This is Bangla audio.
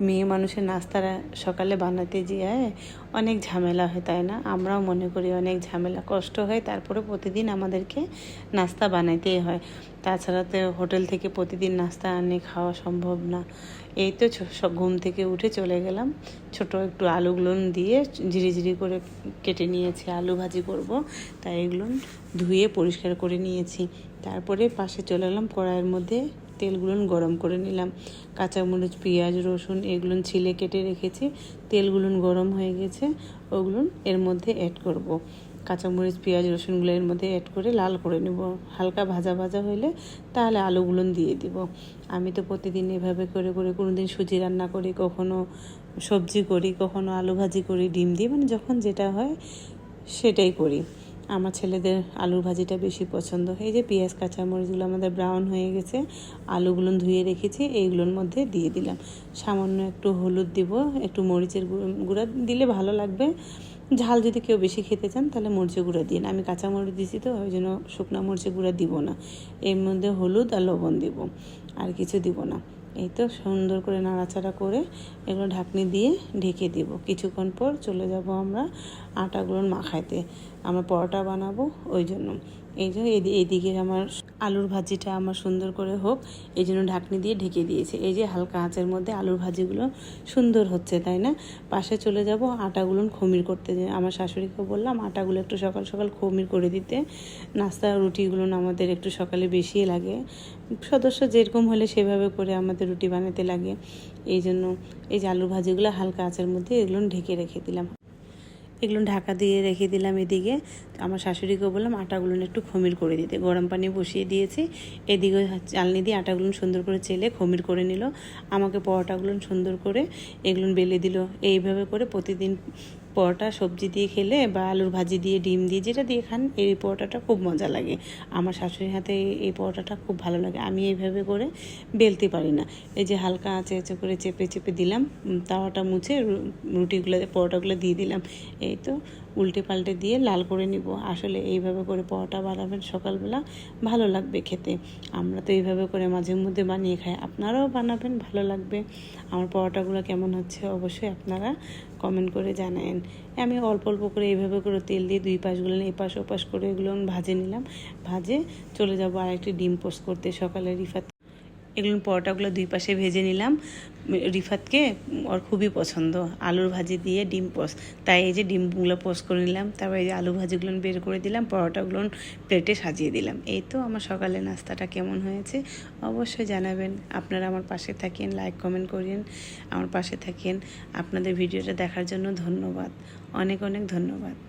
মেয়ে মানুষের নাস্তারা সকালে বানাতে গিয়ে অনেক ঝামেলা হয়, তাই না? আমরাও মনে করি অনেক ঝামেলা, কষ্ট হয়। তারপরে প্রতিদিন আমাদেরকে নাস্তা বানাইতেই হয়। তাছাড়া তো হোটেল থেকে প্রতিদিন নাস্তা আনে, খাওয়া সম্ভব না। এই তো ঘুম থেকে উঠে চলে গেলাম। ছোট একটু আলুগুলো দিয়ে ঝিরি ঝিরি করে কেটে নিয়েছি, আলু ভাজি করব। তাই এগুলো ধুয়ে পরিষ্কার করে নিয়েছি। তারপরে পাশে চলে এলাম কড়াইয়ের মধ্যে তেলগুলো গরম করে নিলাম। কাঁচামরিচ, পেঁয়াজ, রসুন এগুলো ছিলে কেটে রেখেছি। তেলগুলো গরম হয়ে গেছে, ওগুলো এর মধ্যে অ্যাড করব। কাঁচামরিচ, পেঁয়াজ, রসুনগুলো এর মধ্যে অ্যাড করে লাল করে নেব। হালকা ভাজা ভাজা হইলে তাহলে আলুগুলো দিয়ে দিব। আমি তো প্রতিদিন এভাবে করে করে কোনো দিন সুজি রান্না করি, কখনো সবজি করি, কখনো আলু ভাজি করি, ডিম দিয়ে মানে যখন যেটা হয় সেটাই করি। আমার ছেলেদের আলুর ভাজিটা বেশি পছন্দ। এই যে পেঁয়াজ, কাঁচামরিচগুলো আমাদের ব্রাউন হয়ে গেছে, আলুগুলো ধুয়ে রেখেছি, এইগুলোর মধ্যে দিয়ে দিলাম। সামান্য একটু হলুদ দিব, একটু মরিচের গুঁড়া দিলে ভালো লাগবে। ঝাল যদি কেউ বেশি খেতে চান, তাহলে মরিচের গুঁড়া দিন আমি কাঁচামরিচ দিছি তো, ওই জন্য শুকনা মরিচের গুঁড়া দিব না। এর মধ্যে হলুদ আর লবণ দিব, আর কিছু দিব না। এই তো সুন্দর করে নাড়াচাড়া করে এগুলো ঢাকনি দিয়ে ঢেকে দিব। কিছুক্ষণ পর চলে যাব আমরা আটাগুলোর মাখাইতে। আমরা পরোটা বানাবো, ওই জন্য। এই যে এদিকে আমার আলুর ভাজিটা আমার সুন্দর করে হোক, এই জন্য ঢাকনি দিয়ে ঢেকে দিয়েছে। এই যে হালকা আঁচের মধ্যে আলুর ভাজিগুলো সুন্দর হচ্ছে, তাই না? পাশে চলে যাব আটাগুলো খমির করতে। যে আমার শাশুড়িকে বললাম, আটাগুলো একটু সকাল সকাল খমির করে দিতে। নাস্তা রুটিগুলো আমাদের একটু সকালে বেশি লাগে। সদস্য যেরকম হলে সেভাবে করে আমাদের রুটি বানাতে লাগে। এই জন্য এই যে আলু ভাজিগুলো হালকা আঁচের মধ্যে এগুলো ঢেকে রেখে দিলাম। এগুলো ঢাকা দিয়ে রেখে দিলাম এদিকে। আমার শাশুড়িকে বললাম আটাগুলো একটু খমির করে দিতে। গরম পানি বসিয়ে দিয়েছি। এদিকে চালনি দিয়ে আটাগুলো সুন্দর করে চেলে খমির করে নিল। আমাকে পরোটাগুলো সুন্দর করে এগুলো বেলে দিল। এইভাবে করে প্রতিদিন পরোটা সবজি দিয়ে খেলে বা আলুর ভাজি দিয়ে, ডিম দিয়ে যেটা দিয়ে খান, এই পরোটাটা খুব মজা লাগে। আমার শাশুড়ির হাতে এই- পরোটাটা খুব ভালো লাগে। আমি এইভাবে করে বেলতে পারি না। এই যে হালকা আঁচে আঁচে করে চেপে চেপে দিলাম তাওয়াটা মুছে রুটিগুলো, পরোটাগুলো দিয়ে দিলাম। এই তো উল্টে পাল্টে দিয়ে লাল করে নিব। আসলে এইভাবে করে পরোটা বানাবেন সকালবেলা, ভালো লাগবে খেতে। আমরা তো এইভাবে করে মাঝে মধ্যে বানিয়ে খাই। আপনারাও বানাবেন, ভালো লাগবে। আমার পরোটাগুলো কেমন হচ্ছে অবশ্যই আপনারা কমেন্ট করে জানায়েন। আমি অল্প অল্প করে এইভাবে করে তেল দিয়ে দুই পাশগুলো এ পাশ ও পাশ করে এগুলো ভাজে নিলাম। ভাজে চলে যাব আর একটি ডিম পোস্ট করতে সকালে রিফাত এগুলো পরোটাগুলো দুই পাশে ভেজে নিলাম। রিফাতকে ওর খুবই পছন্দ। আলুর ভাজি দিয়ে ডিম পোস্ট তাই এই যে ডিমগুলো পোস্ট করে নিলাম। তারপর এই যে আলু ভাজিগুলো বের করে দিলাম, পরোটাগুলো প্লেটে সাজিয়ে দিলাম। এই তো আমার সকালে নাস্তাটা কেমন হয়েছে? অবশ্যই জানাবেন। আপনারা আমার পাশে থাকেন, লাইক, কমেন্ট করেন। আমার পাশে থাকেন। আপনাদের ভিডিওটা দেখার জন্য ধন্যবাদ। অনেক অনেক ধন্যবাদ।